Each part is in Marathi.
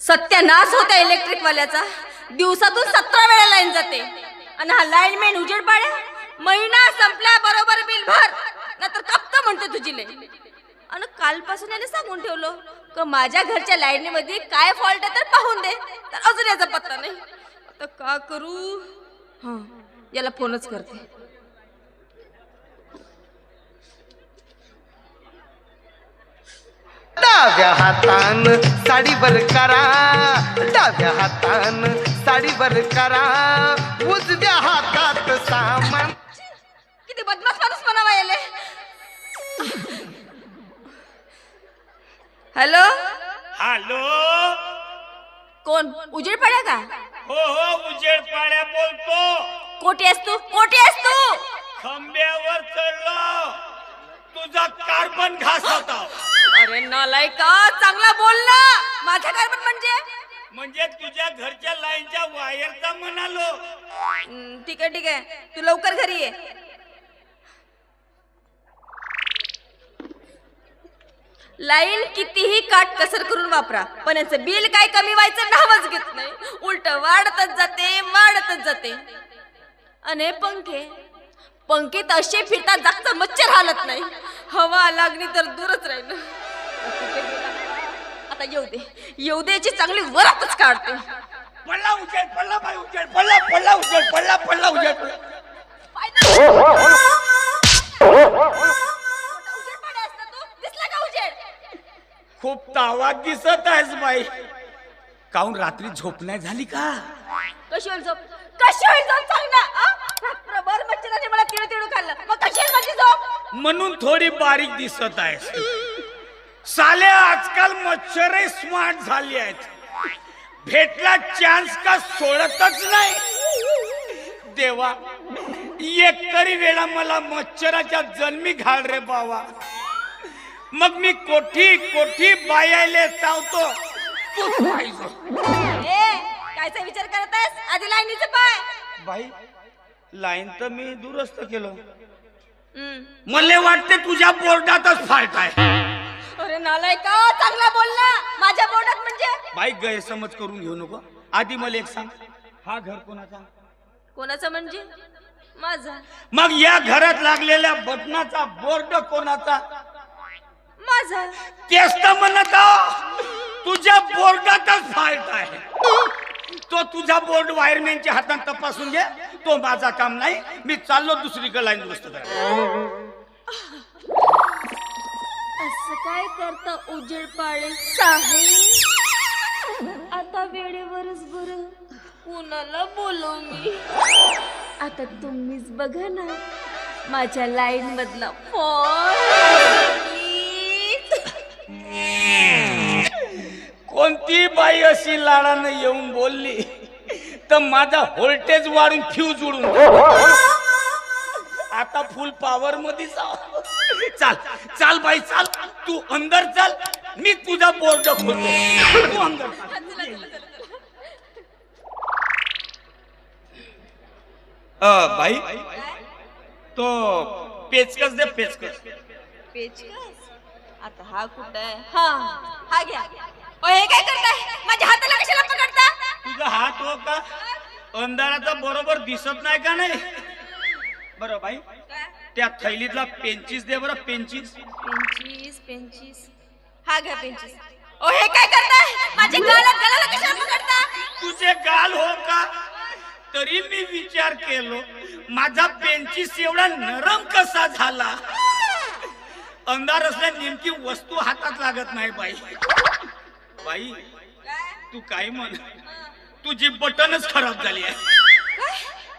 सत्यानाश होता इलेक्ट्रिक वाल्याचा दिवसातून सतरा वेळा लाईन जाते. आणि हा लाईनमॅन उजेड पाड्या महिना संपल्या बरोबर बिल भर. नाहीतर कप्त म्हणते तुझी ले आणि कालपासून याने सांगून ठेवलं का माझ्या घरच्या लाईनीमध्ये काय फॉल्ट आहे तर पाहून दे. तर अजून याचा पत्ता नाही. आता का करू? हा याला फोनच करते. डाव्या हातान साडीवर करा. डाव्या हातान साडीवर करा. उजव्या हातात सामान. किती बदमाश माणूस म्हणावा याले. हॅलो? हॅलो? कोण? उजेड पड्या का? हो हो उजेड पाड्या बोलतो. कोटी आहेस तू? कोटी आहेस तू? खंब्यावर चढलो. तुझा कार्बन घास होता. अरे नालायका चांगला बोल ना. माझा कार्बन म्हणजे? म्हणजे तुझ्या घरच्या लाईनच्या वायरचा म्हणालो. हम्म, ठीक आहे ठीक आहे. तू लवकर घरी ये. लाईन कितीही काट कसर करून वापरा पण याचं बिल काय कमी व्हायचं नावच घेत नाही. उलट वाढतच जाते वाढतच जाते. अने पंखे पंखेत असे फिरतात जागचा मच्छर हालत नाही. हवा लागली तर दूरच राहिलं. आता येऊ दे. येऊ दे याची चांगली वरातच काढते. पडला उजेड पडला बाई उजेड पडला पडला उजेड पडला उजेड खूप तावात दिसत आहेस बाई. काहून रात्री झोप नाही झाली का? कशी होईल झोप? कशी होईल झोप सांग ना आ? रात्रभर मच्छराने मला तिळ तिळ खाल्लं मग कशी होईल माझी झोप म्हणून थोडी बारीक दिसत आहेस साले आजकाल मच्छर स्मार्ट झाली आहेत. भेटला चान्स का सोडतच नाही. देवा एक तरी वेळा मला मच्छराच्या जन्मी घाल रे बावा. मग मी कोठी कोठी बायाले चावतो. ए कायचा विचार करत आधी लाईनीचं पाय. बाई लाईन तर मी दुरुस्त केलं. मला वाटते तुझ्या बोर्डातच फाल्ट आहे. अरे नालाय का चांगला बोल ना. माझ्या बोर्डात म्हणजे? बाई गैरसमज करून घेऊ नको. आधी मला एक सांग. हा घर कोणाचा? कोणाचं म्हणजे? माझा. मग या घरात लागलेल्या बटनाचा बोर्ड कोणाचा? माझा. तेच तर म्हणत आहो. तुझ्या बोर्डातच फॉल्ट आहे. तो तुझा बोर्ड वायरमॅनच्या हातात तपासून घे. तो माझा काम नाही मी चाललो दुसरीकडे लाईन दुरुस्त करा असं काय करता उजेड पाडे साहेब आता वेळेवरच बर. कुणाला बोलव मी? आता तुम्हीच बघा ना माझ्या लाईन मधला कोणती बाई अशी लाडानं येऊन बोलली? तर माझा व्होल्टेज वाढून फ्यूज उडून जाईल. आता फुल पॉवर मध्ये. चाल चाल बाई चाल. तू अंदर चाल. मी तुझा बोर्ड खोलतो तू अंदर चाल. अ, बाई तो पेचकस दे पेचकस. पेचकस? आता हा कुठं आहे? हा हा घ्या. ओ, हे काय करताय? माझ्या हाताला कशाला तुझा हात हो का? अंधाराचा बरोबर दिसत नाही का नाही? बरं बाई त्या थैलीतला पेंचीस दे बरं पेंचीस. पेंचीस पेंचीस. हा घ्या पेंचीस. ओ हे काय करताय? माझ्या गाला गळाला कशाला पकडता? तुझे गाल हो का? तरी मी विचार केलो माझा पेंचीस एवढा नरम कसा झाला? अंधार असल्या नेमकी वस्तू हातात लागत नाही बाई. बाई तू काय म्हण तुझी बटनच खराब झाली आहे.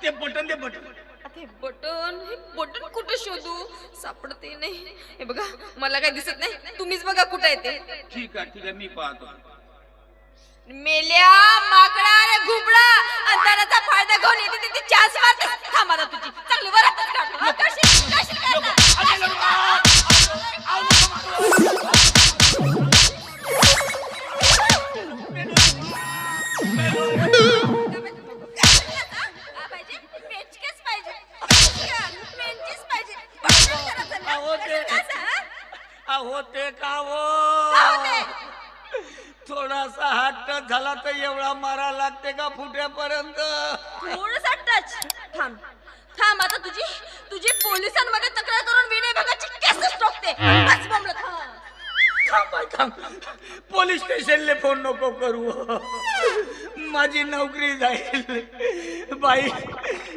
ते बटन दे बटन. हे बटन? हे बटन कुठे शोधू? सापडते नाही. हे बघा मला काय दिसत नाही. तुम्हीच बघा कुठे आहे ते. ठीक आहे ठीक आहे मी पाहतो. मेल्या माकडा रे घुबडा. अंधाराचा फायदा घेऊन येते तिथे चान्स मारते थांबा तुझी. चांगली वरातच काढतो हा, करशील? नको करू. माझी नोकरी जाईल. बाई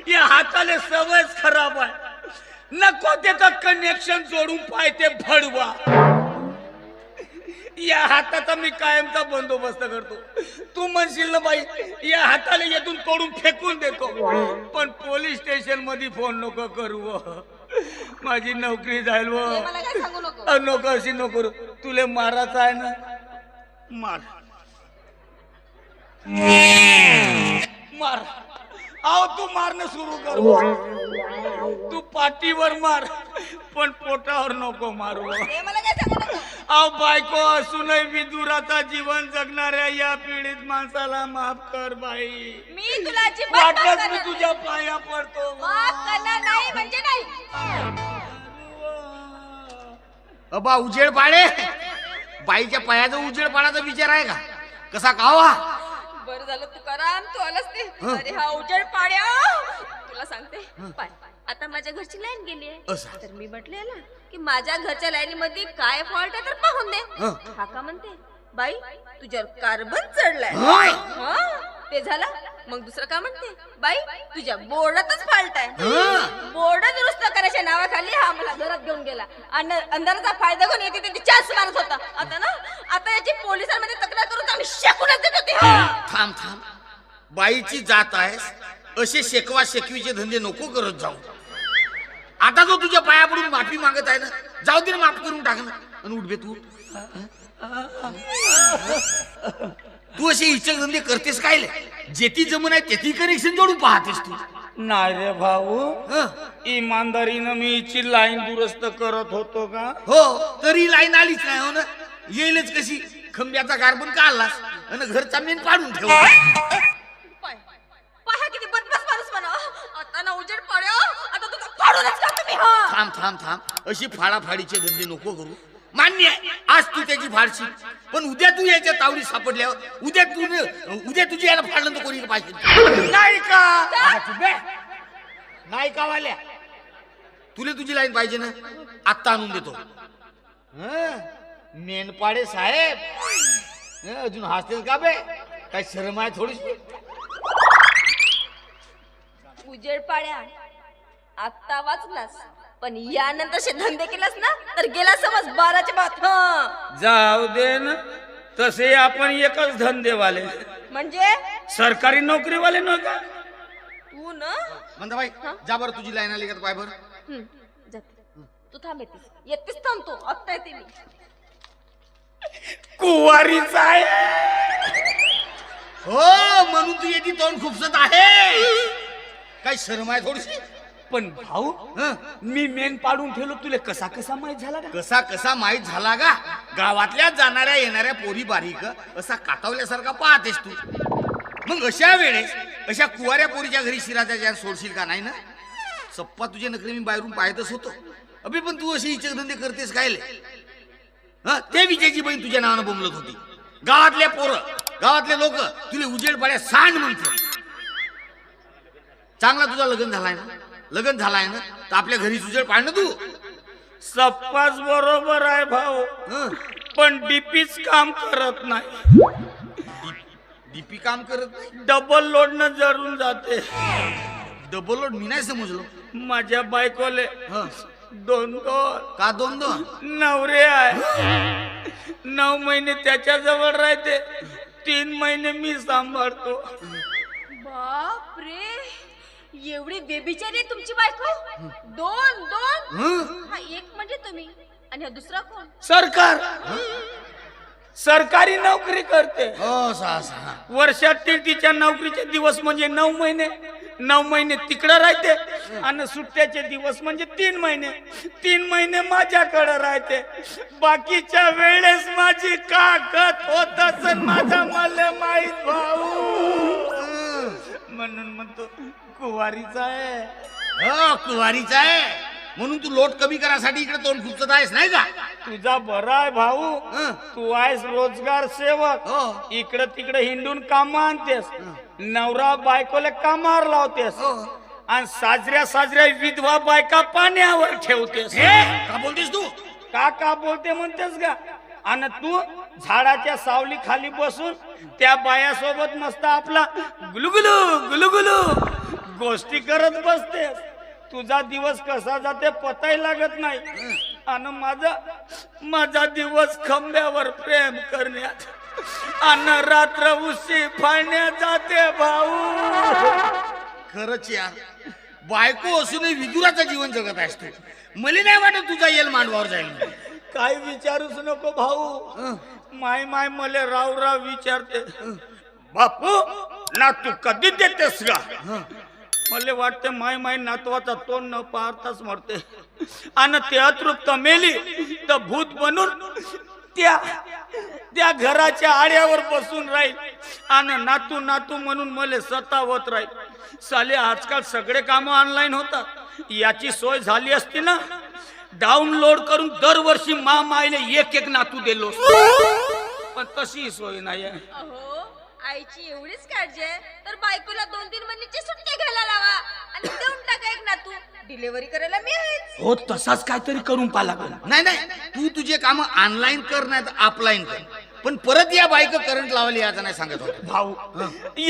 या हाताले सवयच खराब आहे. नको त्याचं कनेक्शन जोडून पाहिजे भडवा. या हाताचा मी कायमचा बंदोबस्त करतो. तू म्हणशील ना बाई या हाताला येथून तोडून फेकून देतो. पण पोलीस स्टेशनमध्ये फोन नको करू माझी नोकरी जाईल व हे नको अशी नको करू. तुले मारायचं आहे ना? मार. मार. आहो तू मारणं सुरू कर. तू पाठीवर मार. पण पोटावर नको मारू. हे मला काय सांगू बायको असूनही विदुराचा जीवन जगणाऱ्या या पीडित माणसाला माफ कर बाई. मी तुला अजिबात माफ वाटलंच मी करणार- तुझ्या पाया पडतो माफ करणार नाही म्हणजे नाही. अबा उजेड पाडे बाईच्या पायाचा उजेड पाडायचा विचार आहे का? कसा कावा बरं झालं तुकाराम तू आलास ते? अरे हा उजेड पाड्या. तुला सांगते. पाय. आता माझ्या घरची लाईन गेली आहे. तर मी म्हटले ना की माझ्या घरच्या लाईनी मध्ये काय फॉल्ट आहे तर पाहून दे. हं. हा का म्हणते? बाई तुझ्यावर कार्बन चढलाय. हं. हं, ते झालं? मग दुसरं का म्हणते? बाई तुझ्या बोर्डातच फॉल्ट आहे. हं. बोर्ड दुरुस्त करायच्या नावाखाली हा मला घरात घेऊन गेला. आणि अंधाराचा फायदा घेऊन येते त्यांची चान्स मारत होता. आता ना आता याची पोलिसांमध्ये तक्रार करून चांगली शेकूनच देत होती हा. थांब थांब. बाईची जात आहेस असे शेकवा शेकवीचे धंदे नको करत जाऊ. आता जो तुझ्या पाया पडून माफी मागत आहे ना जाऊ दे ना माफ करून टाक ना. आणि उठ बे तू. तू असे धंदे करतेस काय? जेथी जमून आहे तेथी कनेक्शन जोडून पाहतेस तू. नाही रे भाऊ. हं. इमानदारीनं मी हिची लाईन दुरुस्त करत होतो का? हो तरी लाईन आलीच नाही हो ना? येईलच कशी? खंब्याचा कार्बन काढलास आणि घरचा मेन पाडून किती बदमाश माणूस म्हणा. आता ना उजेड पाड्या आता तुझा पाडूनच का तुम्ही हा. थांब थांब थांब. अशी फाडाफाडीचे धंदे नको करू. मान्य आहे. आज तू त्याची फाडशी. पण उद्या तू याच्या तावडीत सापडल्यावर उद्या तू उद्या तुझी याला फाडलं तर कोणी पाहिजे? नाही का आता चुप बे. नाही का वाल्या तुला तुझी लाईन पाहिजे ना? आत्ता आणून देतो. हं, मेनपाडे साहेब. हं, अजून हसतेस का बे? काय शरम आहे थोडीशी? उजेड पाड्या आता वाचलास? पण यानंतर शे धंदे केलास ना तर गेला समज बाराच्या बात. हं. जाऊ दे ना तसे आपण एकच धंदेवाले. म्हणजे? सरकारी नोकरीवाले नव्हता तू ना? म्हणता बाई जा बरं तुझी लाईन आली का पाय बरं हं, जाते. तू थांब येतेस. येतेच थांबतो आत्ता येते मी. कुवारीचा आहे. हो म्हणून तू येते तोंड खुपसत आहे. काय शरम आहे थोडीशी? पण भाऊ हं? मी मेन पाडून ठेवलो तुला कसा कसा माहीत झाला का? कसा कसा माहीत झाला का? गावातल्या जाणाऱ्या येणाऱ्या पोरी बारीक असा कातावल्यासारखा पाहतेस तू. मग अशा वेळेस अशा कुवाऱ्या पोरीच्या घरी शिराच्या ज्या सोडशील का नाही ना? सप्पा तुझे नखरे मी बाहेरून पाहतच होतो. अबे पण तू अशी इच्छक धंदे करतेस काय? हं? ते विजयची बहीण तुझ्या नावानं बोंबलत होती. गावातले पोरं गावातले लोक तुला उजेड पाड्या सांड म्हणते चांगला तुझा लग्न झालाय ना? लग्न झालाय ना? तर आपल्या घरी उजेड पाड ना तू. सप्पाच बरोबर आहे भाऊ. हं? पण डीपीच काम करत नाही. डीपी काम करत नाही? डबल लोडनं जरून जाते. Double load? मी नाही समजलो. माझ्या बायकोले हं. दोन दोन. का दोन दोन? नवरे आहे. नऊ महिने त्याच्याजवळ राहते. तीन महिने मी सांभाळतो. बाप रे एवढी बेबिचारी आहे तुमची बायको? दोन दोन? हं? हा एक म्हणजे तुम्ही. आणि हा दुसरा कोण? सरकार. सरकारी नोकरी करते. हो सहा सहा वर्षातील तिच्या नोकरीचे दिवस म्हणजे नऊ महिने. नऊ महिने तिकडं राहते आणि सुट्ट्याचे दिवस म्हणजे तीन महिने. तीन महिने माझ्याकडे राहते. बाकीच्या वेळेस माझी काकत होत असेल माझा मला माहीत भाऊ. म्हणून म्हणतो कुवारीचा आहे. हो कुवारीचा आहे. म्हणून तू लोट कमी करासाठी इकडे तोंड खुपसत आहेस नाही का? तुझा बरा आहे भाऊ. हं. तू आहेस रोजगार सेवक. हो. इकडे तिकडे हिंडून काम आणतेस. नवरा बायकोला कामावर लावतेस. हो. आणि साजऱ्या साजऱ्या विधवा बायका पाण्यावर ठेवतेस. हे का बोलतेस तू? का का बोलते म्हणतेस का आणि तू झाडाच्या सावली खाली बसून त्या बायासोबत मस्त आपला गुलुगुलू गुलुगुलू. गोष्टी करत बसतेस तुझा दिवस कसा जाते पताही लागत नाही. आणि माझा माझा दिवस खंब्यावर प्रेम करण्यात आणि रात्र उशी फाळण्यात जाते भाऊ. खरंच यार. बायको असूनही विदुराचं जीवन जगत आहेस तू. मला नाही वाटत तुझा येल मांडवावर जाईल. काय विचारूच नको भाऊ. माय माय मले राव राव विचारते. बापू ना तू कधी देतेस का मला वाटते माय माय नातवाचा तोंड न पाहताच मरते. आणि ते अतृप्त मेली तर भूत बनून त्या त्या घराच्या आड्यावर बसून राहील. आणि नातू नातू म्हणून मला सतावत राहील. साले आजकाल सगळे काम ऑनलाईन होतात. याची सोय झाली असती ना? डाउनलोड करून दरवर्षी मा मायले एक एक नातू दिलो पण तशी सोय नाही आहे आईची एवढीच काळजी आहे? तर बायकोला दोन तीन महिन्याची सुट्टी घ्यायला लावा आणि देऊन टाका एक ना तू डिलिव्हरी करायला मी आहेच. हो तसाच काहीतरी करून पाला नाही नाही तू तुझे काम ऑनलाईन कर नाही तर ऑफलाईन कर. पण परत या बायको करंट लावली याचं नाही सांगत होतो. भाऊ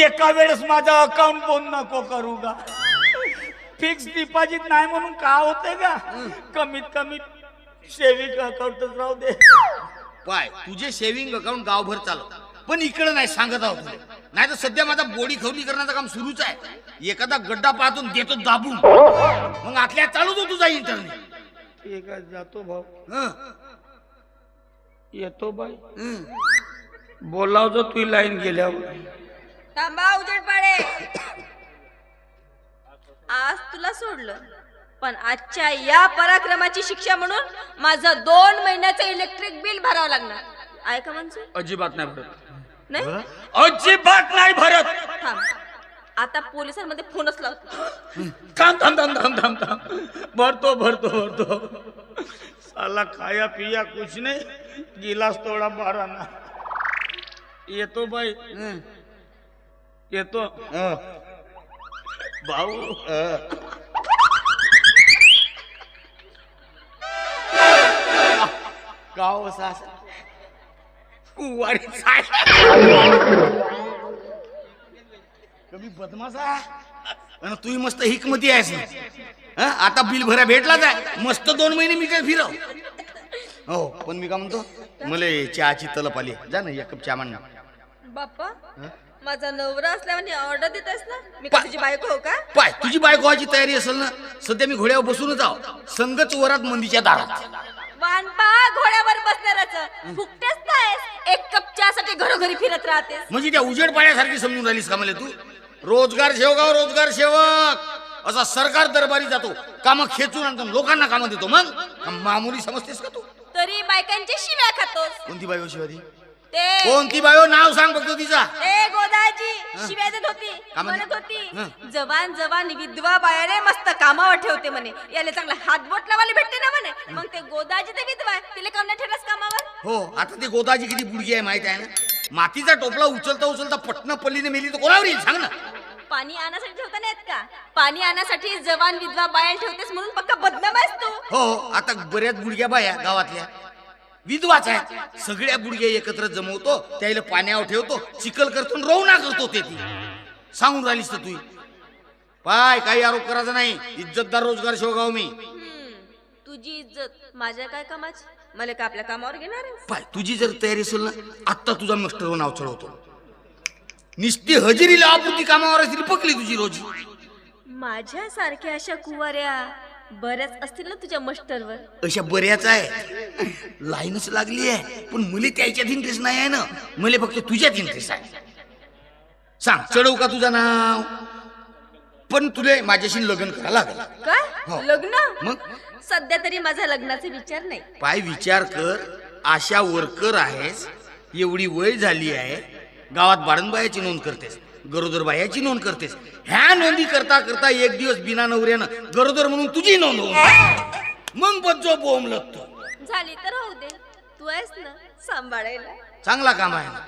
एका वेळेस माझा अकाउंट बंद नको करू का फिक्स डिपॉझिट नाही म्हणून का होते का कमीत कमी सेविंग अकाउंटच राहू दे. पाय तुझे सेव्हिंग अकाउंट गावभर चालव. पण इकडे नाही सांगत आहोत नाही तर सध्या माझा बोडी खवली करण्याचं काम सुरूच आहे. एखादा गड्डा पाहतून देतो दाबून. मग आतल्या चालू दो तुझा इंटरनेट ठीक आहे जातो भाऊ. हं, येतो बाई. हं. बोलावतो तू लाईन गेल्यावर. थांबा उजेड पाडे आज तुला सोडलं पण आजच्या या पराक्रमाची शिक्षा म्हणून माझं दोन महिन्याचं इलेक्ट्रिक बिल भरावं लागणार. आहे का मनसूर अजिबात नाही भरत. नाही? अजिबात नाही भरत. थांब. आता पोलिसांमध्ये फोनच लावतो थांब थांब थांब थांब थांब थांब. भरतो भरतो भरतो. साला खाया पिया कुछ नाही. गिलास थोडा बारा ना येतो बाई. येतो. भाऊ. गाव असा. कुवारी कमी बदमाश आहे. आणि तू मस्त हिकमती आहेस ना? हं? आता बिल भरा भेटलाच आहे मस्त दोन महिने मीटर फिरव. हो पण मी का म्हणतो? मला चहाची तलप आली. जा ना एक कप चहा ना. बाप्पा माझा नवरा असल्यावर ऑर्डर देत आहेस ना? मी तुझी बायको हो का? पाय तुझी बायको व्हायची तयारी असेल ना सध्या मी घोड्यावर बसूनच आहो. संगच वरात मंदीच्या दारात. वानपा घोड्यावर बसणाराच फुकटेच नाहीस. चहासाठी घरोघरी फिरत राहतेस. म्हणजे त्या उजेड पाण्यासारखी समजून राहिलीस का मला तू? रोजगार सेवगाव रोजगार सेवक. असा सरकार दरबारी जातो कामं खेचून आणतो लोकांना कामं देतो. मग? मामुली समजतेस का तू? तरी बायकांची शिव्या खातोस. कोणती बायो शिवाजी? ते. कोणती बायो? नाव सांग फक्त तिचा. ए गोदाजी शिव्या देत होती का म्हणते? म्हणत होती हं. जवान जवान विधवा बायाने मस्त कामावर ठेवते म्हणे. याला चांगला हातबोट लावायला भेटते ना म्हणे. मग ते गोदाजी ते विधवा आहे. तिला काम नाही ठेवलास कामावर? हो आता ती गोदाची किती बुडगी आहे माहिती आहे ना? मातीचा टोपला उचलता उचलता पटणं पल्लीने मेली तर कोणावर येईल? सांग ना. पाणी आणण्यासाठी ठेवता नाहीत का? पाणी आणण्यासाठी जवान विधवा बाया ठेवतेस म्हणून पक्का बदनाम आहेस तू. हो हो आता बऱ्याच बुडग्या बाया गावातल्या विधवाच आहेत. सगळ्या बुडग्या एकत्र जमवतो त्याला पाण्यावर ठेवतो चिखल करतो रवना करतो ते ती. सांगून राहिलीस तर तू. पाय काही आरोप करायचा नाही. इज्जतदार रोजगार शेवगाव मी. तुझी इज्जत माझ्या काय कामाची? मला का आपल्या कामावर घेणार? पाय तुझी जर तयारी असेल ना आत्ता तुझा मिस्टर नाव चढवतो. निस्ती हजेरीला आपुती कामावर असली पकली तुझी रोजी. माझ्या सारख्या अशा कुवाऱ्या बऱ्याच असतील ना तुझ्या मस्टरवर? अशा बऱ्याच आहे. लाईनच लागली आहे पण मुली त्याच्यात इंटरेस्ट नाही आहे ना. मला फक्त तुझ्यात इंटरेस्ट आहे. सांग चढवू का तुझं नाव? पण तुले माझ्याशी लग्न करा लागल. हो. काय लग्न? मग? सध्या तरी माझा लग्नाचा विचार नाही. पाय विचार कर आशा वर्कर आहेस एवढी वय झाली आहे गावात बाळणबायाची नोंद करतेस. गरोदर बायाची नोंद करतेस. ह्या नोंदी करता करता एक दिवस बिना नवऱ्यानं गरोदर म्हणून तुझी नोंद होऊन. मग बज्जो बोम लागतो झाली तर राहू दे. तू आहेस ना सांभाळायला. चांगला काम आहे ना.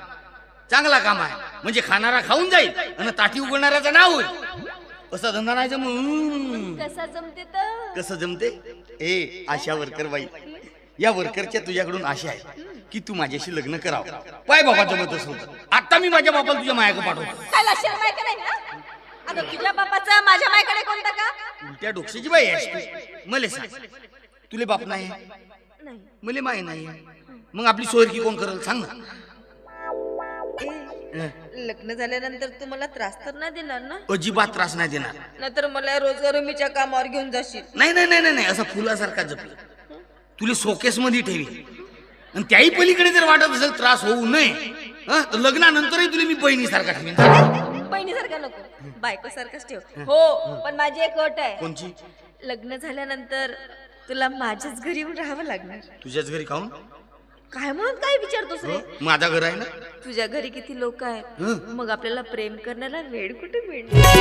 चांगला काम आहे. म्हणजे खाणारा खाऊन जाईल आणि ताटी उघडणाऱ्याचं नाव होईल. असा धंदा नाही जमून कसा जमते तर? कसं जमते? ए आशा वर्कर बाई या वर्करच्या तुझ्याकडून आशा आहे. की तू माझ्याशी लग्न करावं. पाय बाबा जमत असं आता मी माझ्या बापाला तुझ्या मायाकडे पाठवतो. काय लक्षात माहिती नाही ना? अगं तुझ्या बापाचा माझ्या मायकडे कोणता का? उलट्या डोक्याची बाई आहेस तू. मले सांग. तुले बाप नाही? आहे? नाही. मले माय नाही? आहे. मग आपली सोयरकी कोण करल? सांग ना. ए, लग्न झाल्यानंतर तू मला त्रास तर नाही देणार ना? अजिबात त्रास नाही देणार. नाहीतर मला रोजगार मीच्या कामावर घेऊन जाशील. नाही नाही नाही नाही, नाही. असा फुलासारखा जपला. तुले शोकेस मध्ये ठेवी. आणि त्याही पलीकडे जर वाटत असेल त्रास होऊ नये. हं, तर लग्नानंतरही तुला मी बहिणीसारखा ठेवीन. बहिणीसारखा नको. बायको सारखाच ठेव. हो. पण माझी एक अट आहे. कोणची? लग्न झाल्यानंतर तुला माझ्याच घरी येऊन राहावं लागणार. तुझ्याच घरी खाऊन? काय म्हणून काय विचारतोस रे? माझा घर आहे ना? तुझ्या घरी किती लोक आहेत. मग आपल्याला प्रेम करण्याला वेळ कुठे मिळणार?